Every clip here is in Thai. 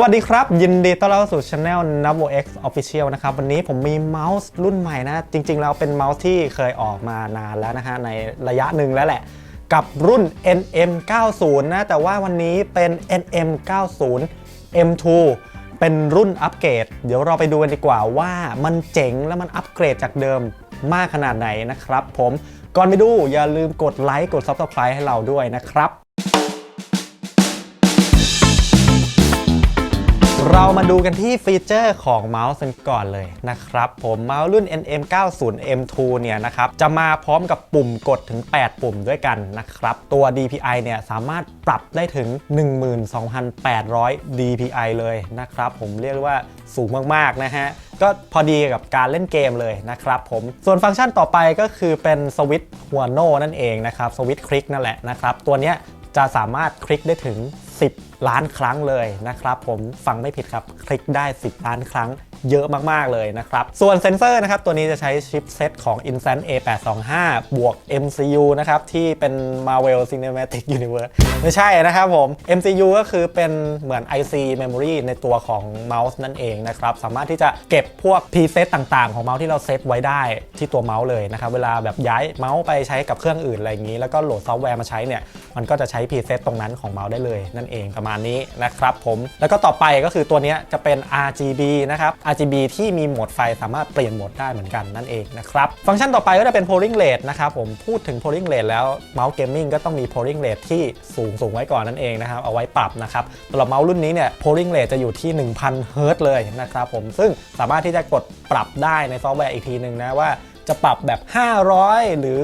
สวัสดีครับ ยินดีต้อนรับสู่ช anel n a v o X Official นะครับ วันนี้ผมมีเมาส์รุ่นใหม่นะ จริงๆ แล้วเป็นเมาส์ที่เคยออกมานานแล้วนะฮะ ในระยะหนึ่งแล้วแหละ กับรุ่น NM 90นะ แต่ว่าวันนี้เป็น NM 90 M2 เป็นรุ่นอัปเกรด เดี๋ยวเราไปดูกันดีกว่าว่ามันเจ๋งและมันอัปเกรดจากเดิมมากขนาดไหนนะครับผม ก่อนไปดูอย่าลืมกดไลค์กด Subscribe ให้เราด้วยนะครับ เรามาดูกันที่ฟีเจอร์ของเมาส์กันก่อนเลยนะครับผมเมาส์รุ่น NM90 M2 เนี่ยนะครับจะมาพร้อมกับปุ่มกดถึง 8 ปุ่มด้วยกันนะครับ ตัว DPI เนี่ยสามารถปรับได้ถึง 12,800 DPI เลยนะครับผมเรียกว่าสูงมากๆนะฮะก็พอดีกับการเล่นเกมเลยนะครับผมส่วนฟังก์ชันต่อไปก็คือเป็นสวิตช์หัวโน่นั่นเองนะครับสวิตช์คลิกนั่นแหละนะครับตัวเนี้ยจะสามารถคลิกได้ถึง 10 ล้านครั้งเลยนะครับ ผมฟังไม่ผิดครับ คลิกได้ 10 ล้านครั้งเยอะมาก ๆ เลยนะครับ ส่วนเซนเซอร์นะครับ ตัวนี้จะใช้ชิปเซตของ Instant A825 บวก MCU นะครับ ที่เป็น Marvel Cinematic Universe ไม่ใช่นะครับผม MCU ก็คือเป็นเหมือน IC Memory ในตัวของเมาส์นั่นเองนะครับ สามารถที่จะเก็บพวก preset ต่างๆ ของเมาส์ที่เราเซตไว้ได้ที่ตัวเมาส์เลยนะครับ เวลาแบบย้ายเมาส์ไปใช้กับเครื่องอื่นอะไรอย่างนี้ แล้วก็โหลดซอฟต์แวร์มาใช้เนี่ยมันก็จะใช้ preset ตรงนั้นของเมาส์ได้เลยนั่นเองประมาณนี้นะครับผมแล้วก็ต่อไปก็คือตัวนี้จะเป็น RGB นะครับ RGB ที่มีโหมดไฟสามารถเปลี่ยนโหมดได้เหมือนกันนั่นเองนะครับฟังก์ชันต่อไปก็จะเป็น polling rate นะครับผมพูดถึง polling rate แล้วเมาส์เกมมิ่งก็ต้องมี polling rate ที่สูงสูงไว้ก่อนนั่นเองนะครับเอาไว้ปรับนะครับสำหรับเมาส์รุ่นนี้เนี่ย polling rate จะอยู่ที่ 1000 เฮิร์ตเลยนะครับผมซึ่งสามารถที่จะกดปรับได้ในซอฟต์แวร์อีกทีหนึ่งนะว่า จะปรับแบบ 500 หรือ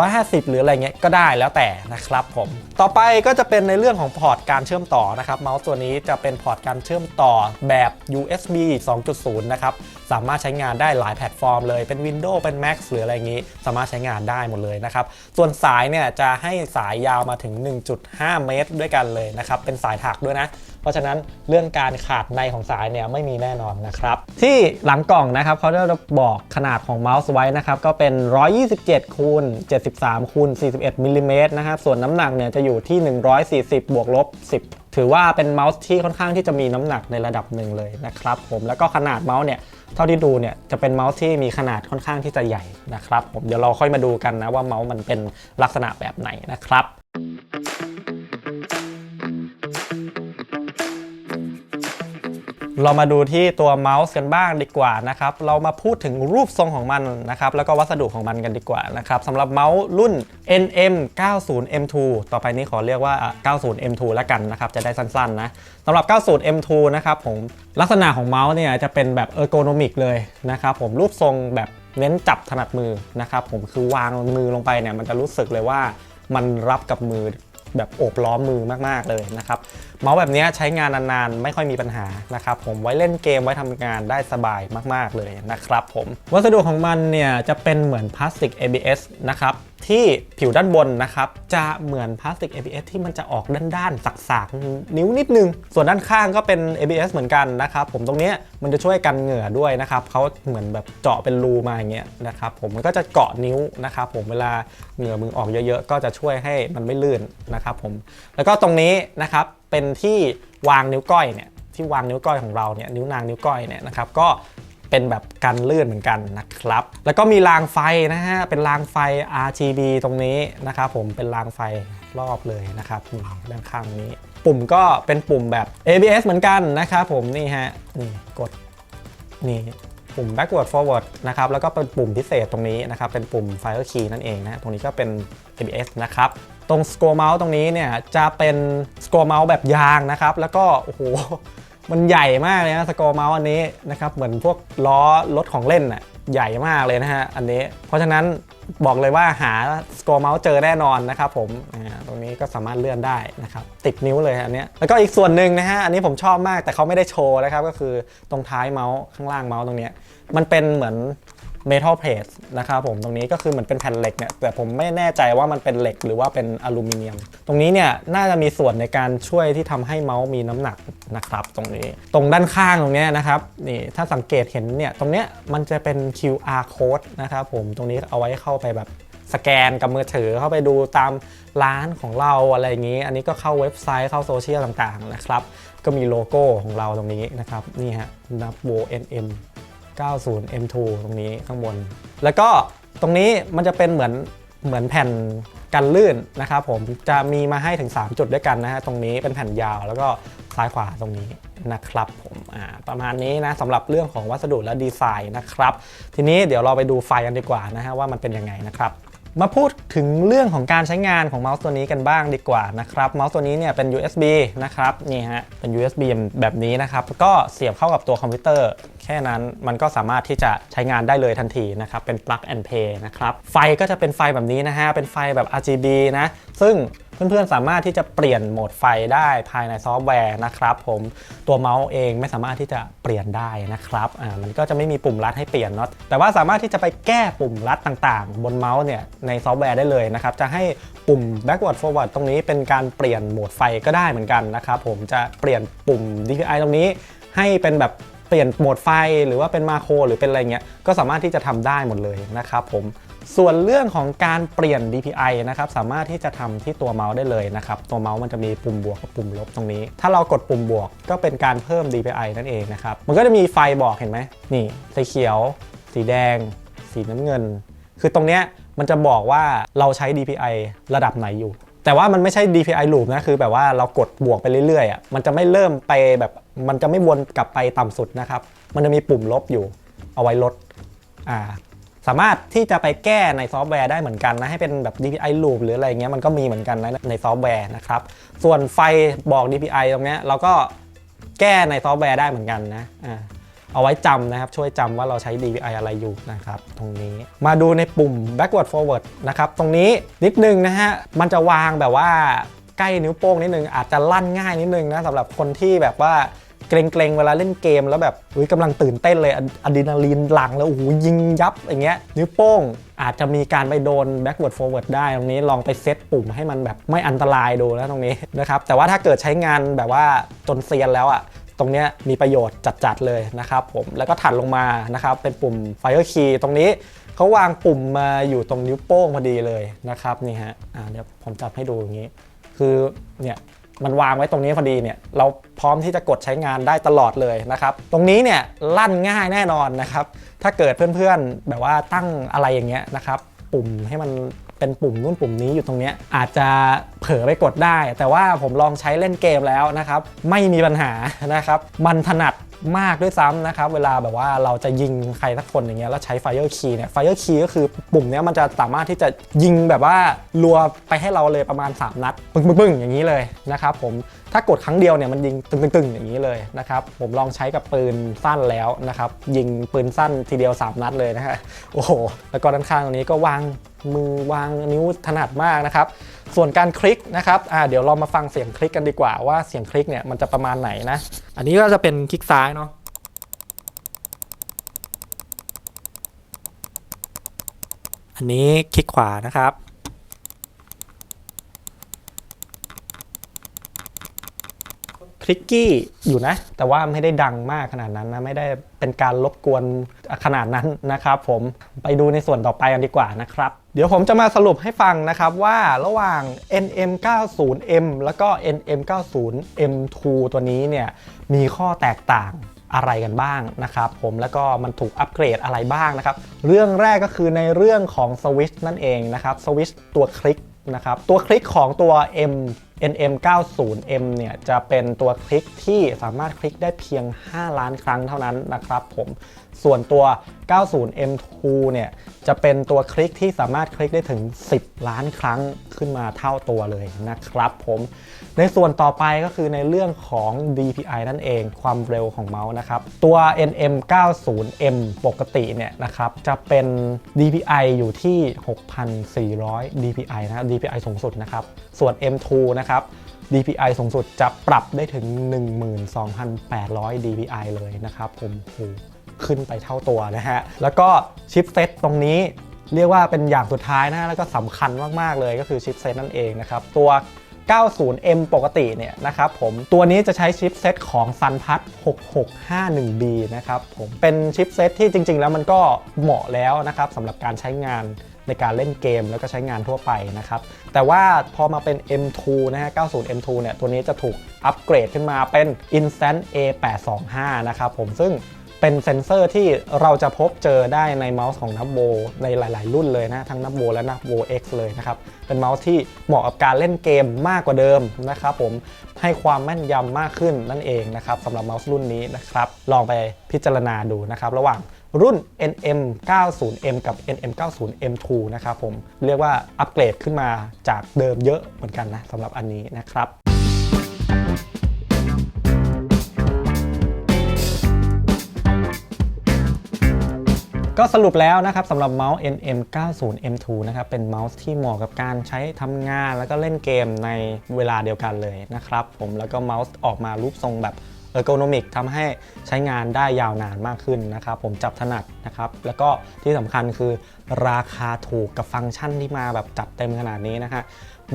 250 หรืออะไรเงี้ยก็ได้แล้วแต่นะครับผมต่อไปก็จะเป็นในเรื่องของพอร์ตการเชื่อมต่อนะครับเมาส์ตัวนี้จะเป็นพอร์ตการเชื่อมต่อแบบ USB 2.0 นะครับ สามารถใช้งานได้หลายแพลตฟอร์มเลยเป็น Windows เป็น Mac หรืออะไรอย่างนี้ สามารถใช้งานได้หมดเลยนะครับ ส่วนสายเนี่ยจะให้สายยาวมาถึง 1.5 เมตรด้วยกันเลยนะครับ เป็นสายถักด้วยนะ เพราะฉะนั้นเรื่องการขาดในของสายเนี่ยไม่มีแน่นอนนะครับ ที่หลังกล่องนะครับเขาจะบอกขนาดของเมาส์ไว้นะครับก็เป็น 127คูณ73คูณ41มิลลิเมตรนะครับส่วนน้ำหนักเนี่ยจะอยู่ที่ 140 บวกลบ 10 ถือว่าเป็นเมาส์ที่ค่อนข้างที่จะมีน้ำหนักในระดับหนึ่งเลยนะครับผมแล้วก็ขนาดเมาส์เนี่ย เท่าที่ดูเนี่ยจะเป็นเมาส์ที่มีขนาดค่อนข้างที่จะใหญ่นะครับผมเดี๋ยวเราค่อยมาดูกันนะว่าเมาส์มันเป็นลักษณะแบบไหนนะครับ เรามาดูที่ตัวเมาส์กันบ้างดีกว่านะครับ เรามาพูดถึงรูปทรงของมันนะครับ แล้วก็วัสดุของมันกันดีกว่านะครับสำหรับเมาส์รุ่น NM 90 M2 ต่อไปนี้ขอเรียกว่า 90 M2 แล้วกันนะครับ จะได้สั้นๆนะสำหรับ 90 M2 นะครับผม ลักษณะของเมาส์เนี่ยจะเป็นแบบเออร์โกนมิกเลยนะครับผม รูปทรงแบบเน้นจับถนัดมือนะครับผม คือวางมือลงไปเนี่ยมันจะรู้สึกเลยว่ามันรับกับมือ แบบโอบล้อมมือมากๆเลยนะครับเมาส์แบบนี้ใช้งานนานๆ ไม่ค่อยมีปัญหานะครับผมไว้เล่นเกมไว้ทำงานได้สบายมากๆเลยนะครับผมวัสดุของมันเนี่ยจะเป็นเหมือนพลาสติก ABS นะครับ ที่ผิวด้านบนนะครับ จะเหมือนพลาสติก ABS ที่มันจะออกด้านๆสักๆ นิ้วนิดนึง ส่วนด้านข้างก็เป็น ABS เหมือนกันนะครับ ผมตรงนี้มันจะช่วยกันเหงื่อด้วยนะครับเขาเหมือนแบบเจาะเป็นรูมาอย่างเงี้ยนะครับผมมันก็จะเกาะนิ้วนะครับผมเวลาเหงื่อมึงออกเยอะๆ ก็จะช่วยให้มันไม่ลื่นนะครับผมแล้วก็ตรงนี้นะครับเป็นที่วางนิ้วก้อยเนี่ยที่วางนิ้วก้อยของเราเนี่ยนิ้วนางนิ้วก้อยเนี่ยนะครับก็ เป็นแบบกันลื่นเหมือนกันนะครับ แล้วก็มีรางไฟนะฮะ เป็นรางไฟ RGB ตรงนี้นะครับผม เป็นรางไฟรอบเลยนะครับด้านข้างนี้ ปุ่มก็เป็นปุ่มแบบ ABS เหมือนกันนะครับผม นี่ฮะ นี่กด นี่ปุ่ม backward forward นะครับ แล้วก็เป็นปุ่มพิเศษตรงนี้นะครับ เป็นปุ่ม fire key นั่นเองนะ ตรงนี้ก็เป็น ABS นะครับตรง scroll mouse ตรงนี้เนี่ยจะเป็น scroll mouse แบบยางนะครับ แล้วก็โอ้โห มันใหญ่มากเลยนะสกอร์เมาส์อันนี้นะครับเหมือนพวกล้อรถของเล่นน่ะใหญ่มากเลยนะฮะอันนี้ เพราะฉะนั้นบอกเลยว่าหาสกอร์เมาส์เจอแน่นอนนะครับผมอ่าตรงนี้ก็สามารถเลื่อนได้นะครับติดนิ้วเลยอันนี้แล้วก็อีกส่วนหนึ่งนะฮะอันนี้ผมชอบมากแต่เขาไม่ได้โชว์นะครับก็คือตรงท้ายเมาส์ข้างล่างเมาส์ตรงนี้มันเป็นเหมือน เมทัลเพลทนะครับผมตรงนี้ก็คือเหมือนเป็นแผ่นเหล็กเนี่ยแต่ผมไม่แน่ใจว่ามันเป็นเหล็กหรือว่าเป็นอลูมิเนียม ตรงนี้เนี่ยน่าจะมีส่วนในการช่วยที่ทำให้เมาส์มีน้ำหนักนะครับตรงนี้ ตรงด้านข้างตรงเนี้ยนะครับนี่ถ้าสังเกตเห็นเนี่ยตรงเนี้ยมันจะเป็น QR code นะครับผมตรงนี้เอาไว้เข้าไปแบบสแกนกับมือถือเข้าไปดูตามร้านของเราอะไรอย่างนี้ อันนี้ก็เข้าเว็บไซต์เข้าโซเชียลต่างๆนะครับ ก็มีโลโก้ของเราตรงนี้นะครับ นี่ฮะนับโว NM 90 M2 ตรงนี้ข้างบน แล้วก็ตรงนี้มันจะเป็นเหมือนเหมือนแผ่นกันลื่นนะครับผมจะมีมาให้ถึง 3 จุดด้วยกันนะฮะตรงนี้เป็นแผ่นยาวแล้วก็ซ้ายขวาตรงนี้นะครับผมประมาณนี้นะสำหรับเรื่องของวัสดุและดีไซน์นะครับ ทีนี้เดี๋ยวเราไปดูไฟกันดีกว่านะฮะว่ามันเป็นยังไงนะครับ มาพูดถึงเรื่องของการใช้งานของเมาส์ตัวนี้กันบ้างดีกว่านะครับเมาส์ตัวนี้เนี่ยเป็น USB นะครับนี่ฮะเป็น USB แบบนี้นะครับก็เสียบเข้ากับตัวคอมพิวเตอร์ แค่นั้นมันก็สามารถที่จะใช้งานได้เลยทันทีนะครับเป็น plug and play นะครับไฟก็จะเป็นไฟแบบนี้นะฮะเป็นไฟแบบ RGB นะซึ่ง เพื่อนๆ สามารถที่จะเปลี่ยนโหมดไฟได้ภายในซอฟต์แวร์นะครับผมตัวเมาส์เองไม่สามารถที่จะเปลี่ยนได้นะครับอ่ามันก็จะไม่มีปุ่มลัดให้เปลี่ยนเนาะแต่ว่าสามารถที่จะไปแก้ปุ่มลัดต่างๆ บนเมาส์เนี่ยในซอฟต์แวร์ได้เลยนะครับจะให้ปุ่ม backward forward ตรงนี้เป็นการเปลี่ยนโหมดไฟก็ได้เหมือนกันนะครับผมจะเปลี่ยนปุ่ม DPI ตรงนี้ให้เป็นแบบเปลี่ยนโหมดไฟหรือว่าเป็นมาโครหรือเป็นอะไรเงี้ยก็สามารถที่จะทำได้หมดเลยนะครับผม ส่วนเรื่องของการเปลี่ยน DPI นะครับสามารถที่จะทำที่ตัวเมาส์ได้เลยนะครับตัวเมาส์มันจะมีปุ่มบวกกับปุ่มลบตรงนี้ ถ้าเรากดปุ่มบวกก็เป็นการเพิ่ม DPI นั่นเองนะครับมันก็จะมีไฟบอกเห็นไหมนี่สีเขียว สีแดง สีน้ำเงิน คือตรงเนี้ยมันจะบอกว่าเราใช้ DPI ระดับไหนอยู่ แต่ว่ามันไม่ใช่ DPI loop นะคือแบบว่าเรากดบวกไปเรื่อยๆอะมันจะไม่เริ่มไปแบบมันจะไม่วนกลับไปต่ำสุดนะครับมันจะมีปุ่มลบอยู่เอาไว้ลดอ่า สามารถที่จะไปแก้ในซอฟต์แวร์ได้เหมือนกันนะให้เป็นแบบ DPI loop หรืออะไรเงี้ยมันก็มีเหมือนกันนะในซอฟต์แวร์นะครับส่วนไฟบอก DPI ตรงเนี้ยเราก็แก้ในซอฟต์แวร์ได้เหมือนกันนะเอาไว้จำนะครับช่วยจำว่าเราใช้ DPI อะไรอยู่นะครับตรงนี้มาดูในปุ่ม backward forward นะครับตรงนี้นิดนึงนะฮะมันจะวางแบบว่าใกล้นิ้วโป้งนิดนึงอาจจะลั่นง่ายนิดนึงนะสำหรับคนที่แบบว่า เกรงๆ เวลาเล่นเกมแล้วแบบอุ้ยกำลังตื่นเต้นเลยอะดรีนาลีนหลั่งแล้วโอ้โหยิงยับอย่างเงี้ยนิ้วโป้งอาจจะมีการไปโดน backward forward ได้ตรงนี้ลองไปเซตปุ่มให้มันแบบไม่อันตรายดูนะตรงนี้นะครับแต่ว่าถ้าเกิดใช้งานแบบว่าจนเซียนแล้วอะตรงนี้มีประโยชน์จัดๆเลยนะครับผมแล้วก็ถัดลงมานะครับเป็นปุ่ม fire key ตรงนี้เขาวางปุ่มมาอยู่ตรงนิ้วโป้งพอดีเลยนะครับนี่ฮะอ่าเดี๋ยวผมจับให้ดูอย่างนี้ คือเนี่ย มันวางไว้ตรงนี้พอดีเนี่ยเราพร้อมที่จะกดใช้งานได้ตลอดเลยนะครับ ตรงนี้เนี่ยลั่นง่ายแน่นอนนะครับ ถ้าเกิดเพื่อนๆแบบว่าตั้งอะไรอย่างเงี้ยนะครับ ปุ่มให้มันเป็นปุ่มนู่นปุ่มนี้อยู่ตรงเนี้ยอาจจะเผลอไปกดได้ แต่ว่าผมลองใช้เล่นเกมแล้วนะครับ ไม่มีปัญหานะครับ มันถนัดมากด้วยซ้ำนะครับ เวลาแบบว่าเราจะยิงใครสักคนอย่างเงี้ยแล้วใช้ Fire Key เนี่ย Fire Key ก็คือปุ่มเนี้ยมันจะสามารถที่จะยิงแบบว่ารัวไปให้เราเลยประมาณ 3 นัด ปึ้งปึ้งปึ้งอย่างนี้เลยนะครับผมถ้ากดครั้งเดียวเนี่ยมันยิงตึงตึงตึงอย่างนี้เลยนะครับ ผมลองใช้กับปืนสั้นแล้วนะครับ ยิงปืนสั้นทีเดียว 3 นัดเลยนะฮะโอ้โหแล้วก็ด้านข้างตรงนี้ก็วางมือวางนิ้วถนัดมากนะครับส่วนการคลิกนะครับอ่าเดี๋ยวเรามาฟังเสียงคลิกกันดีกว่าว่าเสียงคลิกเนี่ยมันจะประมาณไหนนะ อันนี้ก็จะเป็นคลิกซ้ายเนาะอันนี้คลิกขวานะครับ คลิกกี้อยู่นะ แต่ว่าไม่ได้ดังมากขนาดนั้นนะ ไม่ได้เป็นการรบกวนขนาดนั้นนะครับผมไปดูในส่วนต่อไปกันดีกว่านะครับ เดี๋ยวผมจะมาสรุปให้ฟังนะครับว่าระหว่าง NM90M แล้วก็ NM90M2 ตัวนี้เนี่ยมีข้อแตกต่างอะไรกันบ้างนะครับผมแล้วก็มันถูกอัปเกรดอะไรบ้างนะครับ เรื่องแรกก็คือในเรื่องของสวิชนั่นเองนะครับสวิชตัวคลิกนะครับตัวคลิกของตัว M NM90M เนี่ยจะเป็นตัวคลิกที่สามารถคลิกได้เพียง 5 ล้านครั้งเท่านั้นนะครับผม ส่วนตัว 90M2 เนี่ยจะเป็นตัวคลิกที่สามารถคลิกได้ถึง 10 ล้านครั้งขึ้นมาเท่าตัวเลยนะครับผมในส่วนต่อไปก็คือในเรื่องของ DPI นั่นเองความเร็วของเมาส์นะครับ ตัว NM90M ปกติเนี่ยนะครับจะเป็น DPI อยู่ที่ 6,400 DPI นะครับ DPI สูงสุดนะครับ ส่วน M2 นะครับ DPI สูงสุดจะปรับได้ถึง 12,800 DPI เลยนะครับผมโห ขึ้นไปเท่าตัวนะฮะ แล้วก็ชิปเซตตรงนี้เรียกว่าเป็นอย่างสุดท้ายนะแล้วก็สำคัญมาก ๆ เลยก็คือชิปเซตนั่นเองนะครับ ตัว 90M ปกติเนี่ยนะครับผมตัวนี้จะใช้ชิปเซตของ SunPath 6651B นะครับผมเป็นชิปเซตที่จริง ๆ แล้วมันก็เหมาะแล้วนะครับสำหรับการใช้งานในการเล่นเกมแล้วก็ใช้งานทั่วไปนะครับ แต่ว่าพอมาเป็น M2 นะฮะ 90 M2 เนี่ย ตัวนี้จะถูกอัปเกรดขึ้นมาเป็น Instant A825 นะครับผมซึ่ง เป็นเซนเซอร์ที่เราจะพบเจอได้ในเมาส์ของนับโบในหลาย ๆ รุ่นเลยนะ ทั้งนับโบและนับโบ X เลยนะครับ เป็นเมาส์ที่เหมาะกับการเล่นเกมมากกว่าเดิมนะครับผมให้ความแม่นยำมากขึ้นนั่นเองนะครับสำหรับเมาส์รุ่นนี้นะครับ ลองไปพิจารณาดูนะครับ ระหว่างรุ่น NM 90M กับ NM 90 M2 นะครับผมเรียกว่าอัปเกรดขึ้นมาจากเดิมเยอะเหมือนกันนะสำหรับอันนี้นะครับ ก็สรุปแล้วนะครับสำหรับเมาส์ NM 90 M2 นะครับเป็นเมาส์ที่เหมาะกับการใช้ทำงาน แล้วก็เล่นเกมในเวลาเดียวกันเลยนะครับผมแล้วก็เมาส์ออกมารูปทรงแบบเออร์โกนอมิกทำให้ใช้งานได้ยาวนานมากขึ้นนะครับ ผมจับถนัดนะครับ แล้วก็ที่สำคัญคือราคาถูกกับฟังก์ชันที่มาแบบจัดเต็มขนาดนี้นะฮะ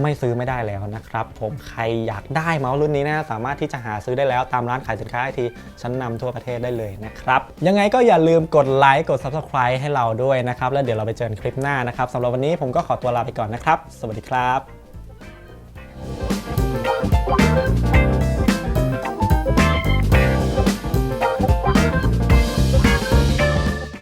ไม่ซื้อไม่ได้แล้วนะครับผมใครอยากได้เมาส์รุ่นนี้นะสามารถที่จะหาซื้อได้แล้วตามร้านขายสินค้าไอทีชั้นนำทั่วประเทศได้เลยนะครับ ยังไงก็อย่าลืมกดไลค์กด Subscribe ให้เราด้วยนะครับ แล้วเดี๋ยวเราไปเจอกันคลิปหน้านะครับสำหรับวันนี้ผมก็ขอตัวลาไปก่อนนะครับ สวัสดีครับ